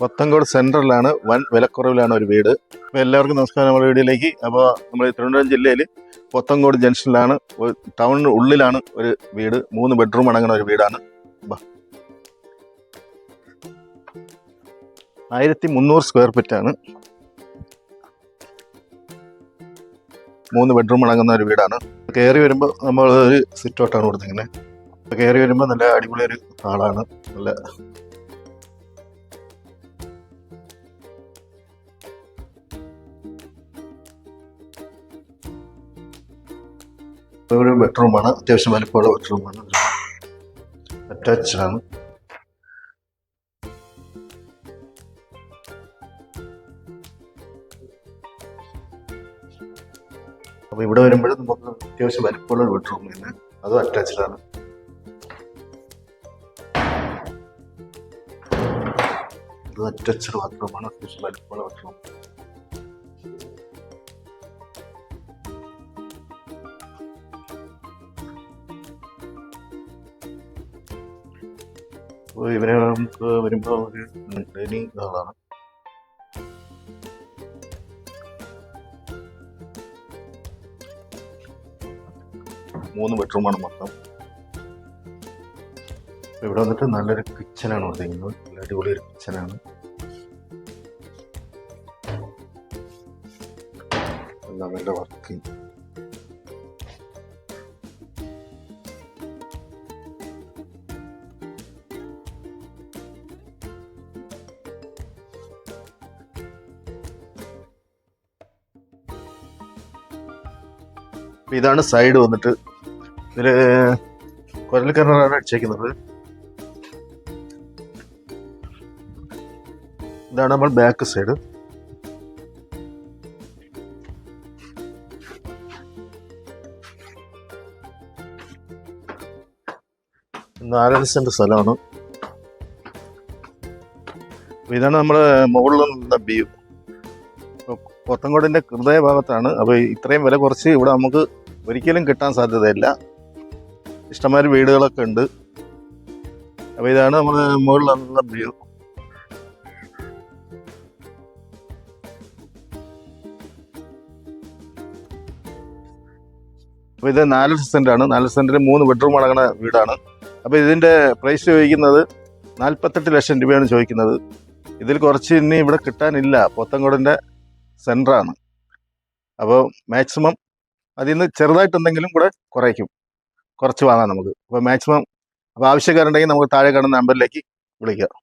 കൊത്തങ്കോട് സെന്ററിലാണ് വൻ വിലക്കുറവിലാണ് ഒരു വീട്. അപ്പോൾ എല്ലാവർക്കും നമസ്കാരം നമ്മുടെ വീടിലേക്ക് അപ്പോൾ നമ്മൾ തിരുവനന്തപുരം ജില്ലയിൽ പത്തങ്കോട് ജംഗ്ഷനിലാണ് ഒരു ടൗണിന് ഉള്ളിലാണ് ഒരു വീട് മൂന്ന് ബെഡ്റൂം അടങ്ങുന്ന ഒരു വീടാണ്. ആയിരത്തി മുന്നൂറ് സ്ക്വയർ ഫീറ്റ് ആണ് മൂന്ന് ബെഡ്റൂം അടങ്ങുന്ന ഒരു വീടാണ്. കയറി വരുമ്പോൾ നമ്മൾ ഒരു സിറ്റ് ഔട്ടാണ് കൊടുത്തിങ്ങനെ കയറി വരുമ്പോൾ നല്ല അടിപൊളി ഒരു ഹാളാണ് നല്ല ഒരു ബെഡ്റൂമാണ്. അത്യാവശ്യം വലിപ്പമുള്ള ബെഡ്റൂമാണ്. അറ്റാച്ച്ഡാണ് അപ്പോൾ ഇവിടെ വരുമ്പോഴും നമുക്ക് അത്യാവശ്യം വലിപ്പമുള്ള ഒരു ബെഡ്റൂം തന്നെ. അതും അറ്റാച്ച്ഡാണ് അത് അറ്റാച്ച്ഡ് ബാത്റൂമാണ് അത്യാവശ്യം വലിപ്പമുള്ള ബാത്റൂം ഇവരെ നമുക്ക് വരുമ്പോൾ ഒരു ഡൈനിങ് ഇതാണ് മൂന്ന് ബെഡ്റൂമാണ് മൊത്തം. ഇവിടെ വന്നിട്ട് നല്ലൊരു കിച്ചനാണ് കൊടുത്തിരിക്കുന്നത് നല്ല അടിപൊളി ഒരു കിച്ചനാണ് നല്ല വർക്കിംഗ് ഇതാണ് സൈഡ് വന്നിട്ട്. ഇതിൽ കുരൽ കിണറാണ് അടിച്ചേക്കുന്നത്. ഇതാണ് നമ്മൾ ബാക്ക് സൈഡ്. നാലര സെന്റ് സ്ഥലമാണ്. ഇതാണ് നമ്മുടെ മുകളിൽ നിന്നുള്ള വ്യൂ. പോത്തങ്കോടിന്റെ ഹൃദയഭാഗത്താണ്. അപ്പോൾ ഇത്രയും വില കുറച്ച് ഇവിടെ നമുക്ക് ഒരിക്കലും കിട്ടാൻ സാധ്യതയില്ല. ഇഷ്ടംമാതിരി വീടുകളൊക്കെ ഉണ്ട്. അപ്പോൾ ഇതാണ് നമ്മുടെ മുകളിലുള്ള വ്യൂ അപ്പോൾ ഇത് നാല് സെന്റ് ആണ്. നാല് സെന്റിൽ മൂന്ന് ബെഡ്റൂം അടങ്ങുന്ന വീടാണ്. അപ്പോൾ ഇതിന്റെ പ്രൈസ് ചോദിക്കുന്നത് നാൽപ്പത്തെട്ട് ലക്ഷം രൂപയാണ് ചോദിക്കുന്നത്. ഇതിൽ കുറച്ച് ഇനി ഇവിടെ കിട്ടാനില്ല. പോത്തങ്കോടിന്റെ സെന്ററാണ് അപ്പോൾ മാക്സിമം അതിൽ നിന്ന് ചെറുതായിട്ട് എന്തെങ്കിലും കൂടെ കുറയ്ക്കും. കുറച്ച് വാങ്ങാം നമുക്ക്. അപ്പോൾ മാക്സിമം അപ്പോൾ ആവശ്യക്കാരുണ്ടെങ്കിൽ നമുക്ക് താഴെ കാണുന്ന നമ്പറിലേക്ക് വിളിക്കാം.